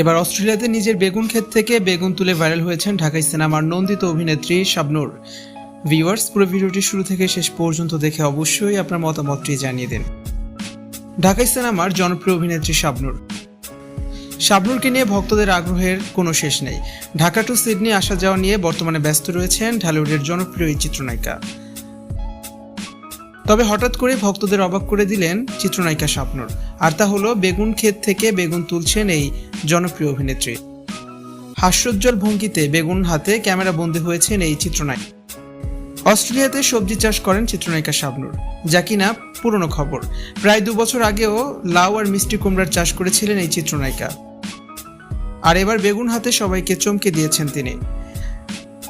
এবার অস্ট্রেলিয়াতে নিজের বেগুন ক্ষেত থেকে বেগুন তুলে ভাইরাল হয়েছেন ঢাকাই সিনেমার নন্দিত অভিনেত্রী শাবনূর। ভিউয়ার্স, পুরো ভিডিওটি শুরু থেকে শেষ পর্যন্ত দেখে অবশ্যই আপনার মতামতটি জানিয়ে দিন। ঢাকাই সিনেমার জনপ্রিয় অভিনেত্রী শাবনূর। শাবনূরকে নিয়ে ভক্তদের আগ্রহের কোনো শেষ নেই। ঢাকা টু সিডনি আসা যাওয়া নিয়ে বর্তমানে ব্যস্ত রয়েছেন ঢালিউডের জনপ্রিয় এই চিত্রনায়িকা। তবে হঠাৎ করে ভক্তদের অবাক করে দিলেন চিত্রনায়িকা শাবনূর আর তা হলো বেগুন ক্ষেত থেকে বেগুন তুলছেন এই জনপ্রিয় অভিনেত্রী। হাস্যোজ্জ্বল ভঙ্গিতে বেগুন হাতে ক্যামেরা বন্দী হয়েছেন এই চিত্রনায়িকা। অস্ট্রেলিয়াতে সবজি চাষ করেন চিত্রনায়িকা শাবনূর যা কিনা পুরনো খবর। প্রায় দু বছর আগেও লাউ আর মিষ্টি কুমড়ার চাষ করেছিলেন এই চিত্রনায়িকা। আর এবার বেগুন হাতে সবাইকে চমকে দিয়েছেন তিনি।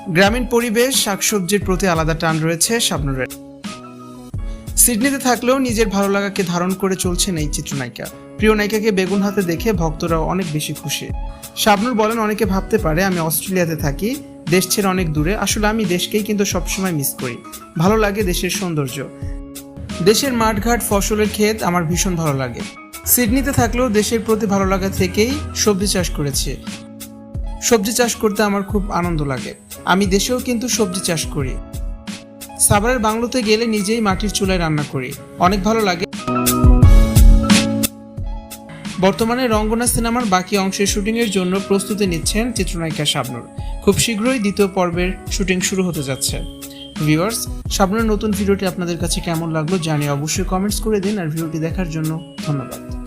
গ্রামীণ পরিবেশ, শাকসবজির প্রতি আলাদা টান রয়েছে শাবনূরের সিডনিতে থাকলেও নিজের ভালো লাগাকে ধারণ করে চলছেন এই চিত্রনায়িকা। প্রিয় নায়িকাকে বেগুন হাতে দেখে ভক্তরাও অনেক বেশি খুশি। শাবনুর বলেন, অনেকে ভাবতে পারে আমি অস্ট্রেলিয়াতে থাকি, দেশ ছেড়ে অনেক দূরে। আসলে আমি দেশকেই কিন্তু সবসময় মিস করি। ভালো লাগে দেশের সৌন্দর্য। দেশের মাঠঘাট, ফসলের ক্ষেত আমার ভীষণ ভালো লাগে। সিডনিতে থাকলেও দেশের প্রতি ভালো লাগা থেকেই সবজি চাষ করেছি। সবজি চাষ করতে আমার খুব আনন্দ লাগে। আমি দেশেও কিন্তু সবজি চাষ করি। সাভারের বাংলোতে গেলে নিজেই মাটির চুলায় রান্না করি। অনেক ভালো লাগে। বর্তমানে রঙ্গনা সিনেমার বাকি অংশের শুটিংয়ের জন্য প্রস্তুতি নিচ্ছেন চিত্রনায়িকা শাবনুর। খুব শীঘ্রই দ্বিতীয় পর্বের শুটিং শুরু হতে যাচ্ছে। ভিউয়ার্স, শাবনুরের নতুন ভিডিওটি আপনাদের কাছে কেমন লাগল জানিয়ে অবশ্যই কমেন্টস করে দিন আর ভিডিওটি দেখার জন্য ধন্যবাদ।